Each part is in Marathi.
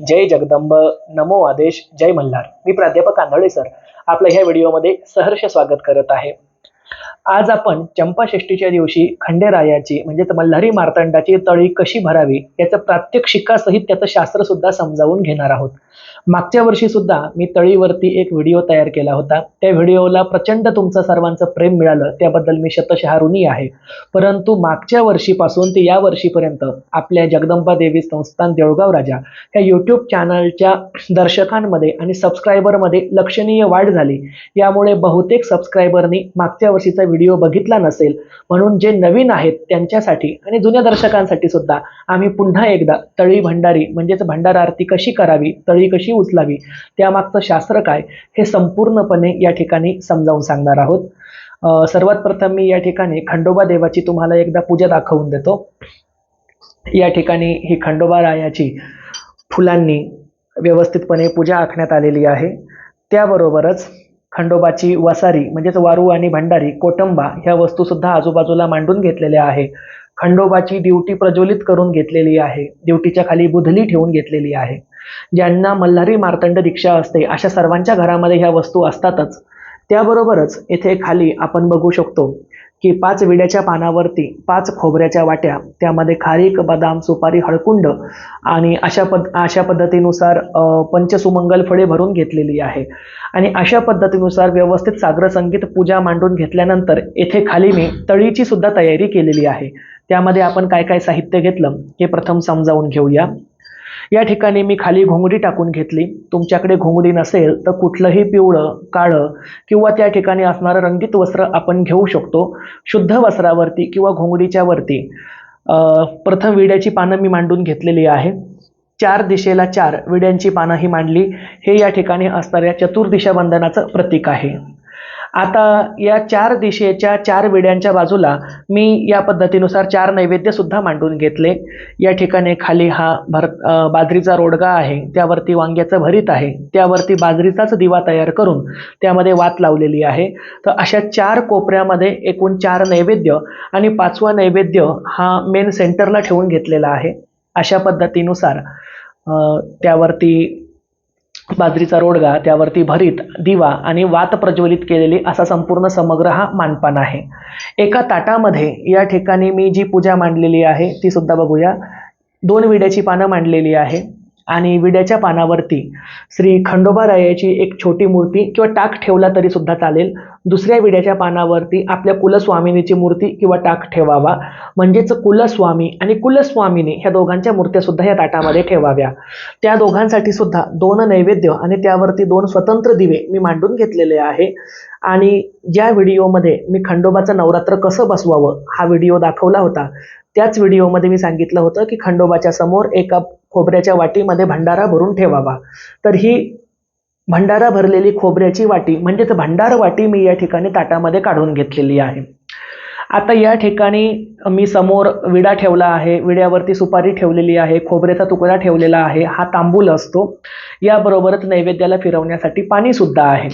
जय जगदंब नमो आदेश जय मल्हार. मी प्राध्यापक आंधळे सर. आपलं ह्या व्हिडिओमध्ये सहर्ष स्वागत करत आहे. आज आपण चंपाषष्टीच्या दिवशी खंडेरायाची म्हणजेच मल्हारी मार्तंडाची तळी कशी भरावी याचं प्रात्यक्षिकासहित त्याचं शास्त्र सुद्धा समजावून घेणार आहोत. मागच्या वर्षी सुद्धा मी तळीवरती एक व्हिडिओ तयार केला होता. त्या व्हिडिओला प्रचंड तुमचं सर्वांचं प्रेम मिळालं. त्याबद्दल मी शतशः ऋणी आहे. परंतु मागच्या वर्षीपासून ते या वर्षीपर्यंत आपल्या जगदंबा देवी संस्थान देऊळगाव राजा या यूट्यूब चॅनलच्या दर्शकांमध्ये आणि सबस्क्रायबरमध्ये लक्षणीय वाढ झाली. यामुळे बहुतेक सबस्क्रायबरनी मागच्या वर्षीचा व्हिडिओ बघितला नसेल. म्हणून जे नवीन आहेत त्यांच्यासाठी आणि जुन्या दर्शकांसाठी सुद्धा आम्ही पुन्हा एकदा तळी भंडारी म्हणजेच भंडारा आरती कशी करावी तळी कशी उचलावी? त्यामागचं शास्त्र काय? हे संपूर्णपणे या ठिकाणी समजावून सांगणार आहोत. सर्वात प्रथम मी या ठिकाणी खंडोबा देवाची तुम्हाला एकदा पूजा दाखवून देतो. या ठिकाणी ही खंडोबा रायाची फुलांनी व्यवस्थितपणे पूजा आखण्यात आलेली आहे. त्याबरोबरच खंडोबाची वसारी म्हणजेच वारू आणि भंडारी कोटंबा ह्या वस्तूसुद्धा आजूबाजूला मांडून घेतलेल्या आहे. खंडोबाची ड्युटी प्रज्वलित करून घेतलेली आहे. ड्युटीच्या खाली बुधली ठेवून घेतलेली आहे. ज्यांना मल्हारी मार्तंड दीक्षा असते अशा सर्वांच्या घरामध्ये ह्या वस्तू असतातच. त्याबरोबरच येथे खाली आपण बघू शकतो की पाच विड्याच्या पानावरती पाच खोबऱ्याच्या वाट्या त्यामध्ये खारीक बदाम सुपारी हळकुंड आणि अशा पद अशा पद्धतीनुसार पंचसुमंगल फळे भरून घेतलेली आहे. आणि अशा पद्धतीनुसार व्यवस्थित सागर संगीत पूजा मांडून घेतल्यानंतर येथे खाली मी तळीची सुद्धा तयारी केलेली आहे. त्यामध्ये आपण काय काय साहित्य घेतलं हे प्रथम समजावून घेऊया. या ठिकाणी मी खाली घोंगडी टाकून घेतली. तुमच्याकडे घोंगडी नसेल तर कुठलंही पिवळं काळं किंवा त्या ठिकाणी असणारं रंगीत वस्त्र आपण घेऊ शकतो. शुद्ध वस्त्रावरती किंवा घोंगडीच्या वरती. प्रथम विड्याची पानं मी मांडून घेतलेली आहे. चार दिशेला चार विड्यांची पानं ही मांडली. हे या ठिकाणी असणाऱ्या चतुर्दिशा बंधनाचं प्रतीक आहे. आता या चार दिशेच्या चार विड्यांच्या बाजूला मी या पद्धतीनुसार चार नैवेद्यसुद्धा मांडून घेतले. या ठिकाणी खाली हा भर बाजरीचा रोडगा आहे त्यावरती वांग्याचं भरीत आहे त्यावरती बाजरीचाच दिवा तयार करून त्यामध्ये वात लावलेली आहे. तर अशा चार कोपऱ्यामध्ये एकूण चार नैवेद्य आणि पाचवा नैवेद्य हा मेन सेंटरला ठेवून घेतलेला आहे. अशा पद्धतीनुसार त्यावरती बाजरीचा रोडगा त्यावरती भरीत दिवा आणि वात प्रज्वलित केलेली असा संपूर्ण समग्र हा मानपान आहे. एका ताटामध्ये या ठिकाणी मी जी पूजा मांडलेली आहे ती सुद्धा बघूया. दोन विड्याची पानं मांडलेली आहे. आणि विड्याच्या पानावरती श्री खंडोबा रायाची एक छोटी मूर्ती किंवा टाक ठेवला तरी सुद्धा चालेल. दुसऱ्या विड्याच्या पानावरती आपल्या कुलस्वामिनीची मूर्ती किंवा टाक ठेवावा. म्हणजेच कुलस्वामी आणि कुलस्वामिनी ह्या दोघांच्या मूर्त्या सुद्धा या ताटामध्ये ठेवाव्या. त्या दोघांसाठी सुद्धा दोन नैवेद्य आणि त्यावरती दोन स्वतंत्र दिवे मी मांडून घेतलेले आहे. आणि ज्या व्हिडिओमध्ये मी खंडोबाचं नवरात्र कसं बसवावं हा व्हिडिओ दाखवला होता. त्याच व्हिडिओमध्ये मी सांगितलं होतं की खंडोबाच्या समोर एका खोबऱ्याच्या वाटीमध्ये भंडारा भरून ठेवावा. तर ही भंडारा भरलेली खोबऱ्याची वाटी म्हणजेच भंडार वाटी मी या ठिकाणी ताटामध्ये काढून घेतलेली आहे. आता या ठिकाणी मी समोर विडा ठेवला आहे. विड्यावरती सुपारी ठेवलेली आहे. खोबऱ्याचा तुकडा ठेवलेला आहे. हा तांबूल असतो. याबरोबरच नैवेद्याला फिरवण्यासाठी पाणीसुद्धा आहे.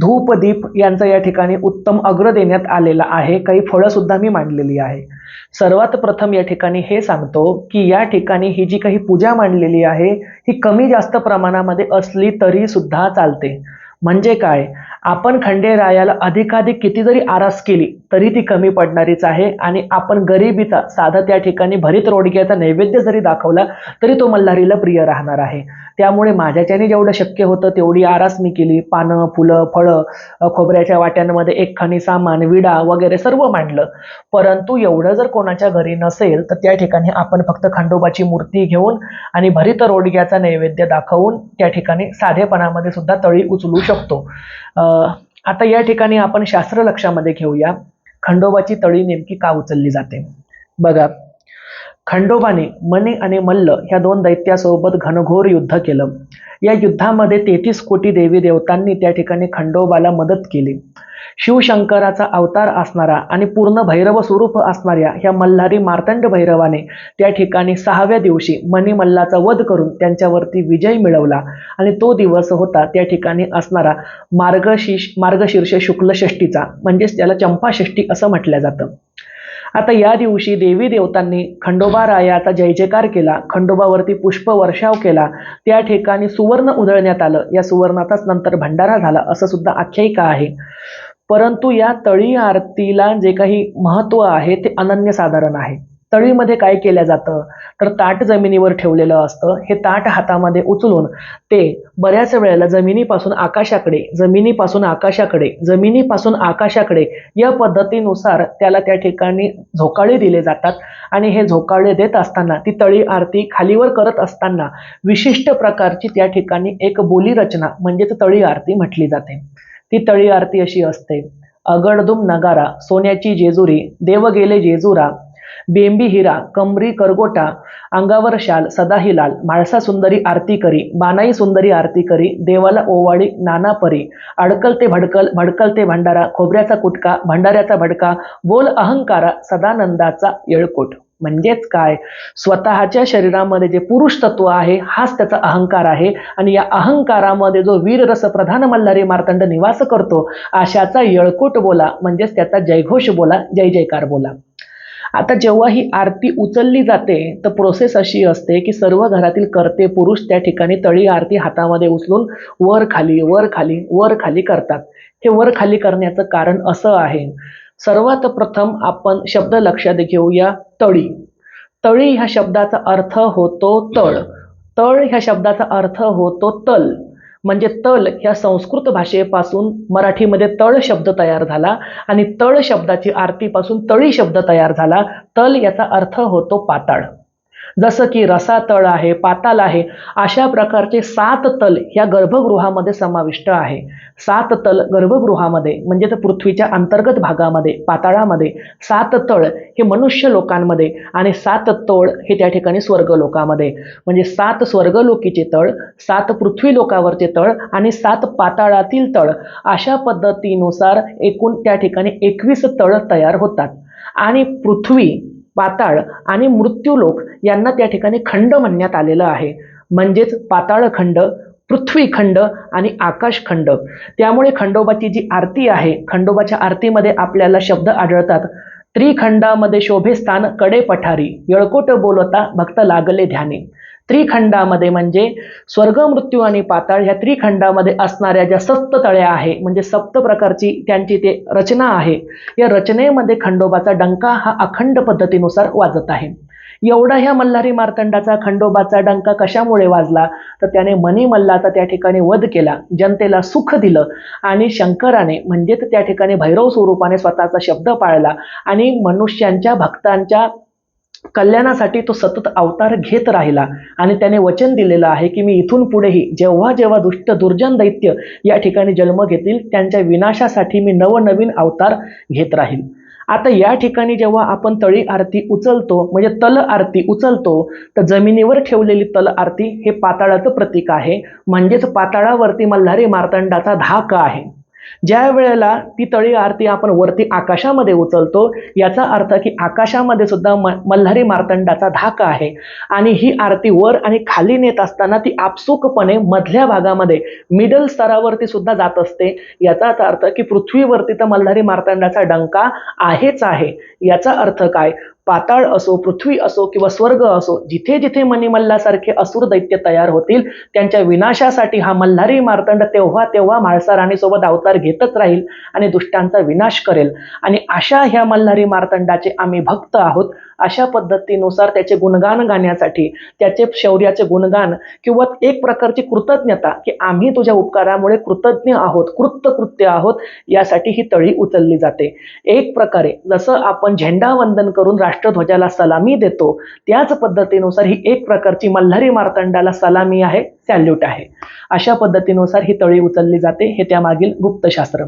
धूप दीप यांचा या ठिकाणी उत्तम अग्र देण्यात आलेला आहे. काही फळंसुद्धा मी मांडलेली आहे. सर्वात प्रथम या ठिकाणी हे सांगतो की या ठिकाणी ही जी काही पूजा मांडलेली आहे ही कमी जास्त प्रमाणामध्ये असली तरी सुद्धा चालते. म्हणजे काय? आपण खंडेरायाला अधिकाधिक किती जरी आरास केली तरी ती कमी पडणारीच आहे आणि आपण गरिबीचा साधा त्या ठिकाणी भरीत रोडग्याचा नैवेद्य जरी दाखवला तरी तो मल्हारीला प्रिय राहणार आहे. त्यामुळे माझ्याच्याने जेवढं शक्य होतं तेवढी आरास मी केली. पानं फुलं फळं खोबऱ्याच्या वाट्यांमध्ये एक खणी सामान विडा वगैरे सर्व मांडलं. परंतु एवढं जर कोणाच्या घरी नसेल तर त्या ठिकाणी आपण फक्त खंडोबाची मूर्ती घेऊन आणि भरित रोडग्याचा नैवेद्य दाखवून त्या ठिकाणी साधेपणामध्ये सुद्धा तळी उचलू शकतो. आता या ठिकाणी आपण शास्त्र लक्षामध्ये घेऊया. खंडोबाची तळी नेमकी का उचलली जाते? बघा खंडोबाने मणी आणि मल्ल ह्या दोन दैत्यासोबत घनघोर युद्ध केलं. या युद्धामध्ये तेहतीस कोटी देवी देवतांनी त्या ठिकाणी खंडोबाला मदत केली. शिवशंकराचा अवतार असणारा आणि पूर्ण भैरव स्वरूप असणाऱ्या ह्या मल्हारी मार्तंड भैरवाने त्या ठिकाणी सहाव्या दिवशी मणिमल्लाचा वध करून त्यांच्यावरती विजय मिळवला आणि तो दिवस होता त्या ठिकाणी असणारा मार्गशीर्ष मार्गशीर्ष शुक्ल षष्टीचा म्हणजेच त्याला चंपाषष्ठी असं म्हटलं जातं. आता या दिवशी देवी देवतांनी खंडोबा रायाचा जय जयकार केला खंडोबावरती पुष्प वर्षाव केला त्या ठिकाणी सुवर्ण उधळण्यात आलं या सुवर्णाचाच नंतर भंडारा झाला असं सुद्धा आख्यायिका आहे. परंतु या तळी आरतीला जे काही महत्त्व आहे ते अनन्यसाधारण आहे. तळीमध्ये काय केलं जातं? तर ताट जमिनीवर ठेवलेलं असतं. हे ताट हातामध्ये उचलून ते बऱ्याच वेळेला जमिनीपासून आकाशाकडे जमिनीपासून आकाशाकडे जमिनीपासून आकाशाकडे या पद्धतीनुसार त्याला त्या ठिकाणी झोकाळे दिले जातात. आणि हे झोकाळे देत असताना ती तळी आरती खालीवर करत असताना विशिष्ट प्रकारची त्या ठिकाणी एक बोली रचना म्हणजेच तळी आरती म्हटली जाते. ती तळी आरती अशी असते. अगडदुम नगारा सोन्याची जेजुरी देव गेले जेजुरा बेंबी हिरा कमरी करगोटा अंगावर शाल सदाही लाल म्हाळसा सुंदरी आरती करी बानाई सुंदरी आरती करी देवाला ओवाळी नाना परी अडकल ते भडकल भडकल ते भंडारा खोबऱ्याचा कुटका भंडाऱ्याचा भडका बोल अहंकारा सदानंदाचा येळकोट. म्हणजेच काय? स्वतःच्या शरीरामध्ये जे पुरुष तत्व आहे हाच त्याचा अहंकार आहे. आणि या अहंकारामध्ये जो वीर रस प्रधान मल्हारी मार्तंड निवास करतो अशाचा येळकोट बोला म्हणजेच त्याचा जयघोष बोला जय जयकार बोला. आता जेव्हा ही आरती उचलली जाते तर प्रोसेस अशी असते की सर्व घरातील कर्ते पुरुष त्या ठिकाणी तळी आरती हातामध्ये उचलून वर खाली वर खाली वर खाली करतात. हे वर खाली करण्याचं कारण असं आहे. सर्वात प्रथम आपण शब्द लक्षात घेऊया तळी. तळी ह्या शब्दाचा अर्थ होतो तळ. तळ ह्या शब्दाचा अर्थ होतो तल. म्हणजे तल ह्या संस्कृत भाषेपासून मराठीमध्ये तळ शब्द तयार झाला आणि तळ शब्दाची आरतीपासून तळी शब्द तयार झाला. तल याचा अर्थ होतो पाताळ. जसं की रसातळ आहे पाताल आहे अशा प्रकारचे सात तल ह्या गर्भगृहामध्ये समाविष्ट आहे. सात तल गर्भगृहामध्ये म्हणजे तर पृथ्वीच्या अंतर्गत भागामध्ये पाताळामध्ये सात तळ हे मनुष्य लोकांमध्ये आणि सात तोळ हे त्या ठिकाणी स्वर्ग लोकामध्ये. म्हणजे सात स्वर्गलोकीचे तळ सात पृथ्वी लोकावरचे तळ आणि सात पाताळातील तळ अशा पद्धतीनुसार एकूण त्या ठिकाणी एकवीस तळ तयार होतात. आणि पृथ्वी पाताळ आणि मृत्यूलोक यांना त्या ठिकाणी खंड म्हणण्यात आलेलं आहे. म्हणजेच पाताळ खंड आणि आकाशखंड त्यामुळे खंडोबाची जी आरती आहे खंडोबाच्या आरतीमध्ये आपल्याला शब्द आढळतात त्रिखंडामध्ये शोभेस्थानकडे पठारी येळकोट बोलता भक्त लागले ध्याने. त्रिखंडामध्ये म्हणजे स्वर्ग मृत्यू आणि पाताळ ह्या त्रिखंडामध्ये असणाऱ्या ज्या सप्त तळ्या आहे म्हणजे सप्त प्रकारची त्यांची ते रचना आहे या रचनेमध्ये खंडोबाचा डंका हा अखंड पद्धतीनुसार वाजत आहे. एवढा ह्या मल्हारी मार्तंडाचा खंडोबाचा डंका कशामुळे वाजला? तर त्याने मनी मल्लाचा त्या ठिकाणी वध केला जनतेला सुख दिलं आणि शंकराने म्हणजेच त्या ठिकाणी भैरव स्वरूपाने स्वतःचा शब्द पाळला आणि मनुष्यांच्या भक्तांच्या कल्याणासाठी तो सतत अवतार घेत राहिला. आणि त्याने वचन दिलेलं आहे की मी इथून पुढेही जेव्हा जेव्हा दुष्ट दुर्जन दैत्य या ठिकाणी जन्म घेतील त्यांच्या विनाशासाठी मी नवनवीन अवतार घेत राहील. आता या ठिकाणी जेव्हा आपण तळी आरती उचलतो म्हणजे तल आरती उचलतो तर जमिनीवर ठेवलेली तल आरती हे पाताळाचं प्रतीक आहे. म्हणजेच पाताळावरती मल्हारी मार्तंडाचा धाक आहे. ज्या वेळेला ती तळी आरती आपण वरती आकाशामध्ये उचलतो याचा अर्थ की आकाशामध्ये सुद्धा म मल्हारी मार्तंडाचा धाका आहे. आणि ही आरती वर आणि खाली नेत असताना ती आपसुकपणे मधल्या भागामध्ये मिडल स्तरावरती सुद्धा जात असते. याचाच अर्थ की पृथ्वीवरती तर मल्हारी मार्तंडाचा डंका आहेच आहे. याचा अर्थ काय? पाताळ असो पृथ्वी असो किंवा स्वर्ग असो जिथे जिथे मणिमल्लासारखे असुर दैत्य तयार होतील त्यांच्या विनाशासाठी हा मल्हारी मार्तंड तेव्हा तेव्हा म्हाळसा राणीसोबत अवतार घेतच राहील आणि दुष्टांचा विनाश करेल. आणि अशा ह्या मल्हारी मार्तंडाचे आम्ही भक्त आहोत. अशा पद्धतीनुसार त्याचे गुणगान गाण्यासाठी त्याचे शौर्याचे गुणगान किंवा एक प्रकारची कृतज्ञता की आम्ही तुझ्या उपकारामुळे कृतज्ञ आहोत कृतकृत्य आहोत यासाठी ही तळी उचलली जाते. एक प्रकारे जसं आपण झेंडा वंदन करून राष्ट्रध्वजाला सलामी देतो त्याच पद्धतीनुसार ही एक प्रकारची मल्हारी मार्तंडाला सलामी आहे सॅल्यूट आहे. अशा पद्धतीनुसार ही तळी उचलली जाते हे त्यामागील गुप्तशास्त्र.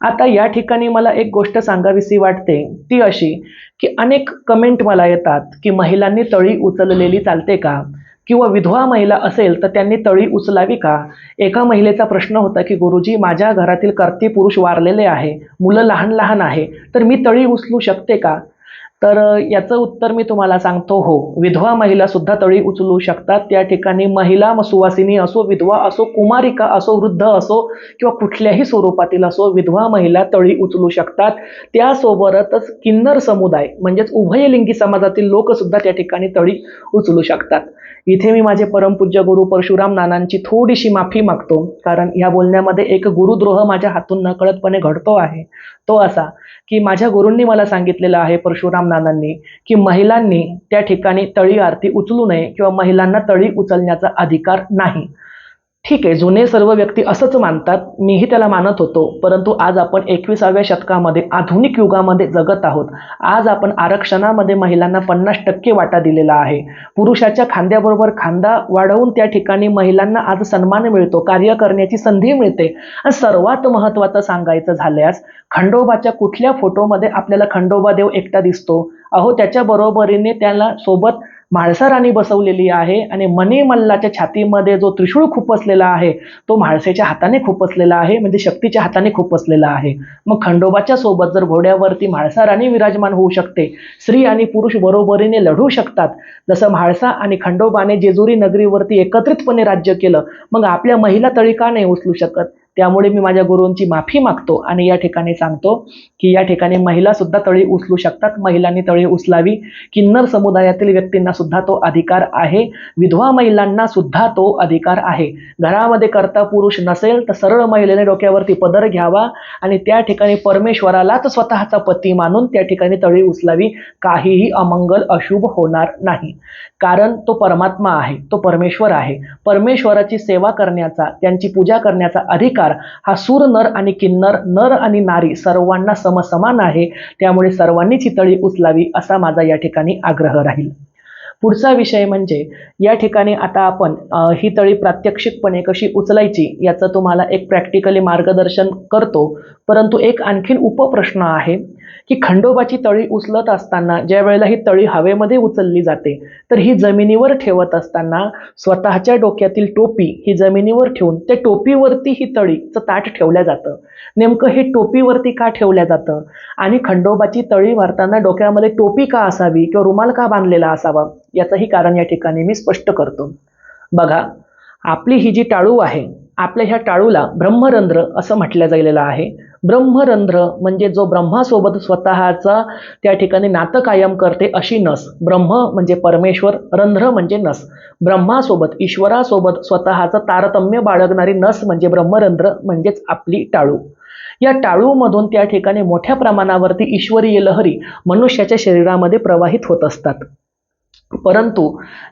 आता या ठिकाणी मला एक गोष्ट सांगावीशी वाटते. ती अशी की अनेक कमेंट मला येतात की महिलांनी तळी उचललेली चालते का? किंवा विधवा महिला असेल तर त्यांनी तळी उचलावी का? एका महिलेचा प्रश्न होता की गुरुजी माझ्या घरातील कर्ते पुरुष वारलेले आहे मुलं लहान लहान आहे तर मी तळी उचलू शकते का? तर याचं उत्तर मी तुम्हाला सांगतो हो. विधवा महिला सुद्धा तळी उचलू शकतात. त्या ठिकाणी महिला सुवासिनी असो विधवा असो कुमारिका असो वृद्ध असो किंवा कुठल्याही स्वरूपातील असो विधवा महिला तळी उचलू शकतात. त्यासोबतच किन्नर समुदाय म्हणजेच उभयलिंगी समाजातील लोक सुद्धा त्या ठिकाणी तळी उचलू शकतात. इथे मी माझे परमपूज्य गुरु परशुराम नानांची थोडीशी माफी मागतो कारण या बोलण्यामध्ये एक गुरुद्रोह माझ्या हातून नकळतपणे घडतो आहे. तो असा की माझ्या गुरूंनी मला सांगितलेलं आहे परशुराम नानांनी की महिलांनी त्या ठिकाणी तळी आरती उचलू नये किंवा महिलांना तळी उचलण्याचा अधिकार नाही. ठीक आहे जुने सर्व व्यक्ती असंच मानतात मीही त्याला मानत होतो परंतु आज आपण एकविसाव्या शतकामध्ये आधुनिक युगामध्ये जगत आहोत. आज आपण आरक्षणामध्ये महिलांना पन्नास टक्के वाटा दिलेला आहे. पुरुषाच्या खांद्याबरोबर खांदा वाढवून त्या ठिकाणी महिलांना आज सन्मान मिळतो कार्य करण्याची संधी मिळते. आणि सर्वात महत्त्वाचं सांगायचं झाल्यास खंडोबाच्या कुठल्या फोटोमध्ये आपल्याला खंडोबा देव एकटा दिसतो? अहो त्याच्या बरोबरीने त्याला सोबत म्हाळसाराणी बसवलेली आहे आणि मणी मल्लाच्या छातीमध्ये जो त्रिशूळ खुपसलेला आहे तो म्हाळसेच्या हाताने खुपसलेला आहे म्हणजे शक्तीच्या हाताने खुपसलेला आहे. मग खंडोबाच्या सोबत जर घोड्यावरती म्हाळसाराणी विराजमान होऊ शकते स्त्री आणि पुरुष बरोबरीने लढू शकतात. जसं म्हाळसा आणि खंडोबाने जेजुरी नगरीवरती एकत्रितपणे राज्य केलं मग आपल्या महिला तळी का नाही उचलू शकत? त्यामुळे मी माझ्या गुरूंची माफी मागतो आणि या ठिकाणी सांगतो की या ठिकाणी महिला सुद्धा तळी उचलू शकतात. महिलांनी तळी उचलावी किन्नर समुदायातील व्यक्तींना सुद्धा तो अधिकार आहे. विधवा महिलांना सुद्धा तो अधिकार आहे. घरामध्ये करता पुरुष नसेल तर सरळ महिलेने डोक्यावरती पदर घ्यावा आणि त्या ठिकाणी परमेश्वरालाच स्वतःचा पती मानून त्या ठिकाणी तळी उचलावी. काहीही अमंगल अशुभ होणार नाही. कारण तो परमात्मा आहे तो परमेश्वर आहे. परमेश्वराची सेवा करण्याचा त्यांची पूजा करण्याचा अधिकार हा सूर नर आणि किन्नर नर आणि नारी सर्वांना समसमान आहे. त्यामुळे सर्वांनीची तळी उचलावी असा माझा या ठिकाणी आग्रह राहील. पुढचा विषय म्हणजे या ठिकाणी आता आपण ही तळी प्रात्यक्षिकपणे कशी उचलायची याचं तुम्हाला एक प्रॅक्टिकली मार्गदर्शन करतो. परंतु एक आणखीन उपप्रश्न आहे. की खंडोबाची तळी उचलत असताना ज्या वेळेला ही तळी हवेमध्ये उचलली जाते तर ही जमिनीवर ठेवत असताना स्वतःच्या डोक्यातील टोपी ही जमिनीवर ठेवून त्या टोपीवरती ही तळीचं ताट ठेवलं जातं. नेमकं हे टोपीवरती का ठेवलं जातं? आणि खंडोबाची तळी मारताना डोक्यामध्ये टोपी का असावी किंवा रुमाल का बांधलेला असावा याचंही कारण या ठिकाणी मी स्पष्ट करतो. बघा आपली ही जी टाळू आहे आपल्या ह्या टाळूला ब्रह्मरंध्र असं म्हटलं गेलेलं आहे. ब्रह्मरंध्र म्हणजे जो ब्रह्मासोबत स्वतःचा त्या ठिकाणी नातं कायम करते अशी नस. ब्रह्म म्हणजे परमेश्वर रंध्र म्हणजे नस. ब्रह्मासोबत ईश्वरासोबत स्वतःचं तारतम्य बाळगणारी नस म्हणजे ब्रह्मरंध्र म्हणजेच आपली टाळू. या टाळूमधून त्या ठिकाणी मोठ्या प्रमाणावरती ईश्वरीय लहरी मनुष्याच्या शरीरामध्ये प्रवाहित होत असतात. परंतु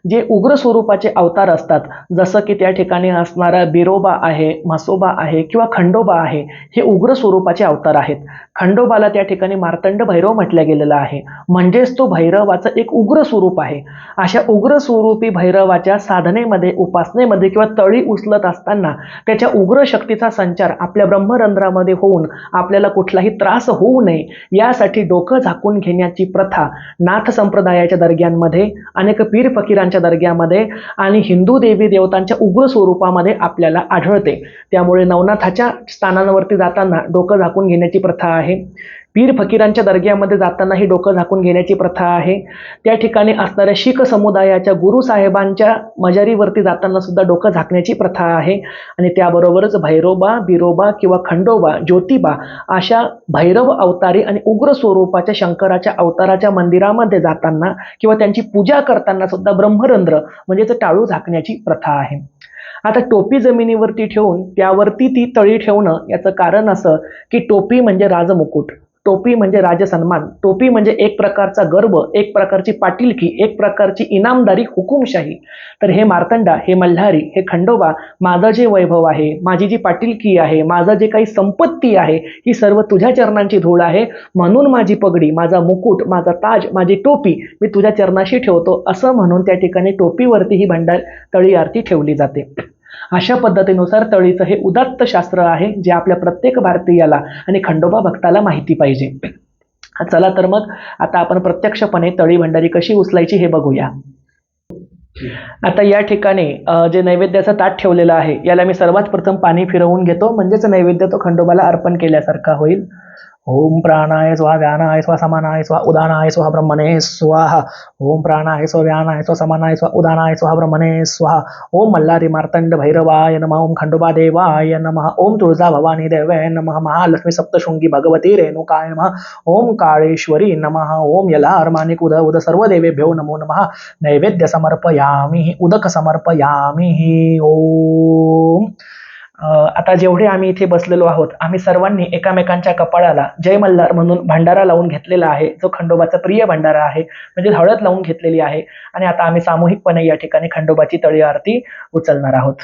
जे उग्र स्वरूपाचे अवतार असतात जसं की त्या ठिकाणी असणारा बिरोबा आहे म्हसोबा आहे किंवा खंडोबा आहे हे उग्र स्वरूपाचे अवतार आहेत. खंडोबाला त्या ठिकाणी मार्तंड भैरव म्हटलं गेलेलं आहे. म्हणजेच तो भैरवाचं एक उग्र स्वरूप आहे. अशा उग्र स्वरूपी भैरवाच्या साधनेमध्ये उपासनेमध्ये किंवा तळी उचलत असताना त्याच्या उग्र शक्तीचा संचार आपल्या ब्रह्मरंध्रामध्ये होऊन आपल्याला कुठलाही त्रास होऊ नये यासाठी डोकं झाकून घेण्याची प्रथा नाथ संप्रदायाच्या दर्ग्यांमध्ये अनेक पीर फकीरांच्या दर्ग्यामध्ये आणि हिंदू देवी देवतांच्या उग्र स्वरूपामध्ये आपल्याला आढळते. त्यामुळे नवनाथाच्या स्थानांवरती जाताना डोकं झाकून घेण्याची प्रथा आहे. पीर फकीरांच्या दर्ग्यामध्ये जाताना ही डोकं झाकून घेण्याची प्रथा आहे. त्या ठिकाणी असणाऱ्या शीख समुदायाच्या गुरुसाहेबांच्या मजारीवरती जाताना सुद्धा डोकं झाकण्याची प्रथा आहे. आणि त्याबरोबरच भैरोबा बिरोबा किंवा खंडोबा ज्योतिबा अशा भैरव अवतारी आणि उग्र स्वरूपाच्या शंकराच्या अवताराच्या मंदिरामध्ये जाताना किंवा त्यांची पूजा करताना सुद्धा ब्रह्मरंध्र म्हणजेच टाळू झाकण्याची प्रथा आहे. आता टोपी जमिनीवरती ठेवून त्यावरती ती तळी ठेवणं याचं कारण असं की टोपी म्हणजे राजमुकुट. टोपी म्हणजे राजसन्मान टोपी म्हणजे एक प्रकारचा गर्व एक प्रकारची पाटीलकी एक प्रकारची इनामदारी हुकुमशाही. तर हे मार्तंडा हे मल्हारी हे खंडोबा माझं जे वैभव आहे माझी जी पाटीलकी आहे माझं जे काही संपत्ती आहे ही सर्व तुझ्या चरणांची धूळ आहे. म्हणून माझी पगडी माझा मुकुट माझा ताज माझी टोपी मी तुझ्या चरणाशी ठेवतो असं म्हणून त्या ठिकाणी टोपीवरती ही भंडार तळी आरती ठेवली जाते. अशा पद्धतीनुसार तळीचं हे उदात्त शास्त्र आहे जे आपल्या प्रत्येक भारतीयाला आणि खंडोबा भक्ताला माहिती पाहिजे. चला तर मग आता आपण प्रत्यक्षपणे तळी भंडारी कशी उचलायची हे बघूया. आता या ठिकाणी जे नैवेद्याचं ताट ठेवलेलं आहे याला मी सर्वात प्रथम पाणी फिरवून घेतो. म्हणजेच नैवेद्य तो खंडोबाला अर्पण केल्यासारखा होईल. ओम प्राणाय स्वा व्यानाय स्वा समानाय स्वा उदानाय स्वा ब्रह्मणे स्वाहा. ओम प्राणाय स्व व्यानाय स्व समानाय स्वा उदानाय स्वा ब्रह्मणे स्वाहा. ओम मल्हारी मार्तंड भैरवाय नमः. ओम खंडोबा देवाय नमः. ओम तुळजा भवानी देवाय नमः. महालक्ष्मी सप्तशृंगी भगवती रेणुकाय नमः. ओम काळेश्वरी नमः. ओम यला अर्मानिक उद उद सर्व देवेभ्यो नमो नमः. नैवेद्य समर्पयामि. उदक समर्पयामि. ओम जेवढे आम्ही इथे बसलेलो आहोत आम्ही सर्वांनी एकामेकांच्या कपाळाला जय मल्हार म्हणून भंडारा लावून घेतलेला आहे. जो खंडोबाचा प्रिय भंडारा आहे म्हणजे हळद लावून घेतलेली आहे. आणि आता आम्ही सामूहिकपणे या ठिकाणी खंडोबाची तळी आरती उचलणार आहोत.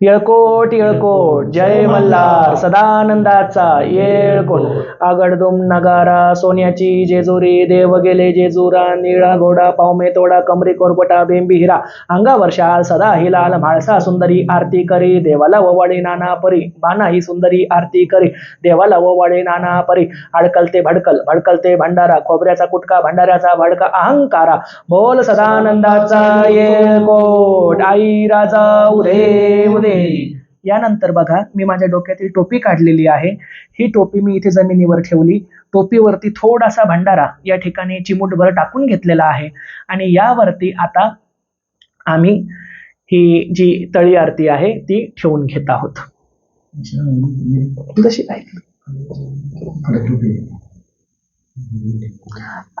येळकोट येळकोट जय मल्हार सदानंदाचा येळकोट. आगडदुम नगारा सोन्याची जेजुरी देव गेले जेजुरा निळा घोडा पावमे तोडा कमरी कोरपटा बेंबी हिरा. अंगावर शाल सदा हिलाल म्हाळसा सुंदरी आरती करी. देवाला ओवाळी नाना परी. बाना ही सुंदरी आरती करी. देवाला ओवाळी नाना परी. अडकलते भडकल भडकलते भंडारा. खोबऱ्याचा कुटका भंडाऱ्याचा भडका अहंकारा. बोल सदानंदाचा येळकोट. आई राजा उदे उदे यानंतर बघा मी माझ्या डोक्यातील टोपी काढलेली आहे. ही टोपी मी इथे जमिनीवर ठेवली. टोपीवरती थोडासा भंडारा या ठिकाणी चिमूटभर टाकून घेतलेला आहे. आणि यावरती आता आम्ही ही जी तळी आरती आहे ती ठेवून घेत आहोत. जशी ऐकली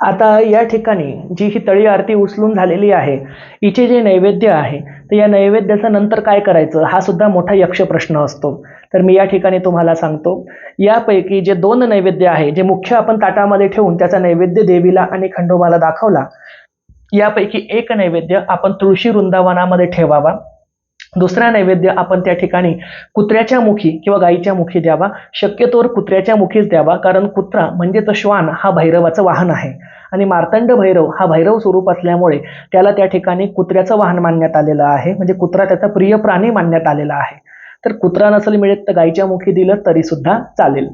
आता या ठिकाणी जी ही तळी आरती उचलून झालेली आहे हिचे जे नैवेद्य आहे तर या नैवेद्याचं नंतर काय करायचं हा सुद्धा मोठा यक्ष प्रश्न असतो. तर मी या ठिकाणी तुम्हाला सांगतो यापैकी जे दोन नैवेद्य आहे जे मुख्य आपण ताटामध्ये ठेवून त्याचा नैवेद्य देवीला आणि खंडोबाला दाखवला यापैकी एक नैवेद्य आपण तुळशी वृंदावनामध्ये ठेवावा. दुसरा नैवेद्य आपण त्या ठिकाणी कुत्र्याच्या मुखी किंवा गाईच्या मुखी द्यावा. शक्यतोवर कुत्र्याच्या मुखीच द्यावा कारण कुत्रा म्हणजेच श्वान हा भैरवाचं वाहन आहे. आणि मार्तंड भैरव हा भैरव स्वरूप असल्यामुळे त्याला त्या ठिकाणी कुत्र्याचं वाहन मानण्यात आलेलं आहे. म्हणजे कुत्रा त्याचा प्रिय प्राणी मानण्यात आलेला आहे. तर कुत्रा नसेल मिळत तर गाईच्या मुखी दिलं तरी सुद्धा चालेल.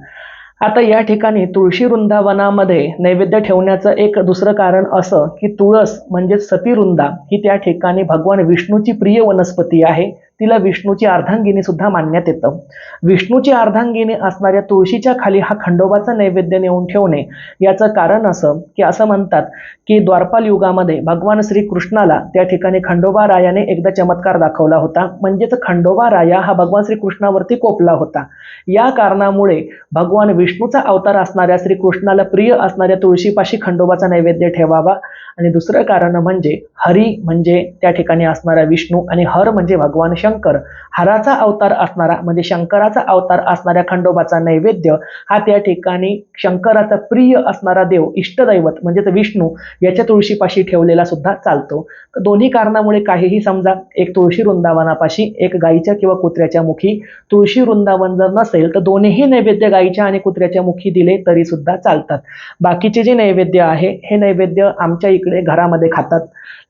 आता या ठिकाणी तुळशी वृंदावनामध्ये नैवेद्य ठेवण्याचं एक दुसरं कारण असं की तुळस म्हणजे सतीवृंदा ही त्या ठिकाणी भगवान विष्णूची प्रिय वनस्पती आहे. तिला विष्णूची अर्धांगिनी सुद्धा मानण्यात येतं. विष्णूची अर्धांगिनी असणाऱ्या तुळशीच्या खाली हा खंडोबाचा नैवेद्य नेऊन ठेवणे याचं कारण असं की असं म्हणतात की द्वारपाल युगामध्ये भगवान श्रीकृष्णाला त्या ठिकाणी खंडोबा रायाने एकदा चमत्कार दाखवला होता. म्हणजेच खंडोबा राया हा भगवान श्रीकृष्णावरती कोपला होता. या कारणामुळे भगवान विष्णूचा अवतार असणाऱ्या श्रीकृष्णाला प्रिय असणाऱ्या तुळशीपाशी खंडोबाचा नैवेद्य ठेवावा आणि दुसरं कारण म्हणजे हरी म्हणजे त्या ठिकाणी असणारा विष्णू आणि हर म्हणजे भगवान शंकर. हराचा अवतार असणारा म्हणजे शंकराचा अवतार असणाऱ्या खंडोबाचा नैवेद्य हा त्या ठिकाणी शंकराचा प्रिय असणारा देव इष्टदैवत म्हणजेच विष्णू याच्या तुळशीपाशी ठेवलेला सुद्धा चालतो. तर दोन्ही कारणामुळे काहीही समजा एक तुळशी वृंदावनापाशी एक गाईच्या किंवा कुत्र्याच्या मुखी तुळशी वृंदावन जर नसेल तर दोन्हीही नैवेद्य गाईच्या आणि कुत्र्याच्या मुखी दिले तरी सुद्धा चालतात. बाकीचे जे नैवेद्य आहे हे नैवेद्य आमच्या इकडे घरामध्ये खातात.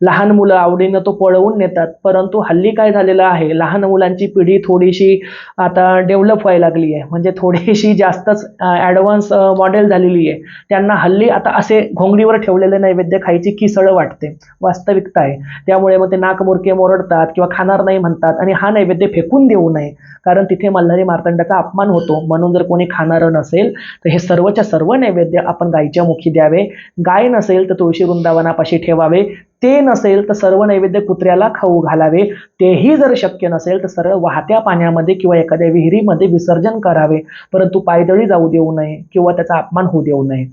लहान मुलं आवडीनं तो पळवून नेतात. परंतु हल्ली काय झालेलं आहे? लहान मुलांची पिढी थोडीशी आता डेव्हलप व्हायला लागली आहे. म्हणजे थोडीशी जास्तच ॲडव्हान्स मॉडेल झालेली आहे. त्यांना हल्ली आता असे घोंगडीवर ठेवलेले नैवेद्य खायची किसळ वाटते. वास्तविकता आहे. त्यामुळे मग ते नाक मुरके मोरडतात किंवा खाणार नाही म्हणतात आणि हा नैवेद्य फेकून देऊ नये. कारण तिथे मल्हारी मार्तंडाचा अपमान होतो. म्हणून जर कोणी खाणारं नसेल तर हे सर्वच्या सर्व नैवेद्य आपण गायीच्या मुखी द्यावे. गाय नसेल तर तुळशी मनापाशी ठेवावे. ते नसेल तर सर्व नैवेद्य कुत्र्याला खाऊ घालावे. तेही जर शक्य नसेल तर सरळ वाहत्या पाण्यामध्ये किंवा एखाद्या विहिरीमध्ये विसर्जन करावे. परंतु पायदळी जाऊ देऊ नये किंवा त्याचा अपमान होऊ देऊ नये.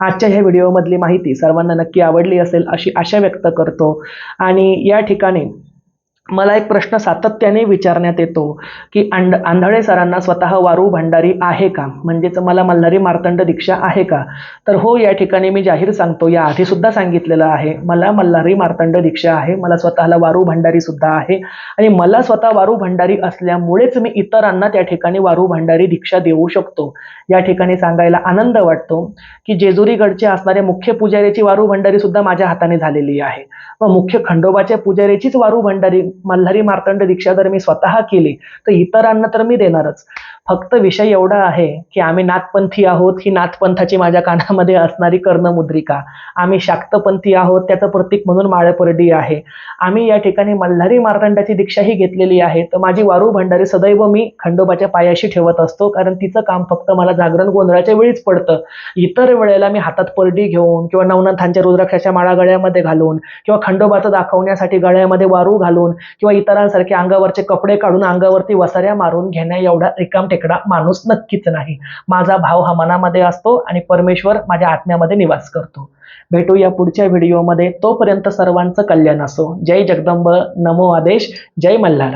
आजच्या ह्या व्हिडिओमधली माहिती सर्वांना नक्की आवडली असेल अशी आशा व्यक्त करतो. आणि या ठिकाणी मला एक प्रश्न सातत्याने विचारण्यात येतो की अंड आंधळे सरांना स्वतः वारू भंडारी आहे का? म्हणजेच मला मल्हारी मार्तंड दीक्षा आहे का? तर हो या ठिकाणी मी जाहीर सांगतो या आधीसुद्धा सांगितलेलं आहे मला मल्हारी मार्तंड दीक्षा आहे मला स्वतःला वारू भंडारीसुद्धा आहे आणि मला स्वतः वारू भंडारी असल्यामुळेच मी इतरांना त्या ठिकाणी वारू भंडारी दीक्षा देऊ शकतो. या ठिकाणी सांगायला आनंद वाटतो की जेजुरीगडचे असणारे मुख्य पुजारीची वारू भंडारीसुद्धा माझ्या हाताने झालेली आहे. व मुख्य खंडोबाच्या पुजारीचीच वारू भंडारी मल्हारी मार्तंड दीक्षा जर मी स्वतः केली तर इतरांना तर मी देणारच. फक्त विषय एवढा आहे की आम्ही नाथपंथी आहोत ही नाथपंथाची माझ्या कानामध्ये असणारी कर्णमुद्रिका. आम्ही शाक्तपंथी आहोत त्याचं प्रतीक म्हणून माळपरडी आहे. आम्ही या ठिकाणी मल्हारी मार्तंडाची दीक्षाही घेतलेली आहे. तर माझी वारू भंडारी सदैव मी खंडोबाच्या पायाशी ठेवत असतो कारण तिचं काम फक्त मला जागरण गोंधळाच्या वेळीच पडतं. इतर वेळेला मी हातात परडी घेऊन किंवा नवनाथांच्या रुद्राक्षाच्या माळा गळ्यामध्ये घालून किंवा खंडोबाचं दाखवण्यासाठी गळ्यामध्ये वारू घालून किंवा इतरांसारखे अंगावरचे कपडे काढून अंगावरती वसाऱ्या मारून घेण्या एवढा रिकाम टेकडा माणूस नक्कीच नाही. माझा भाव हा मनामध्ये असतो आणि परमेश्वर माझ्या आत्म्यामध्ये निवास करतो. भेटू या पुढच्या व्हिडिओमध्ये तोपर्यंत सर्वांचं कल्याण असो. जय जगदंब. नमो आदेश. जय मल्हार.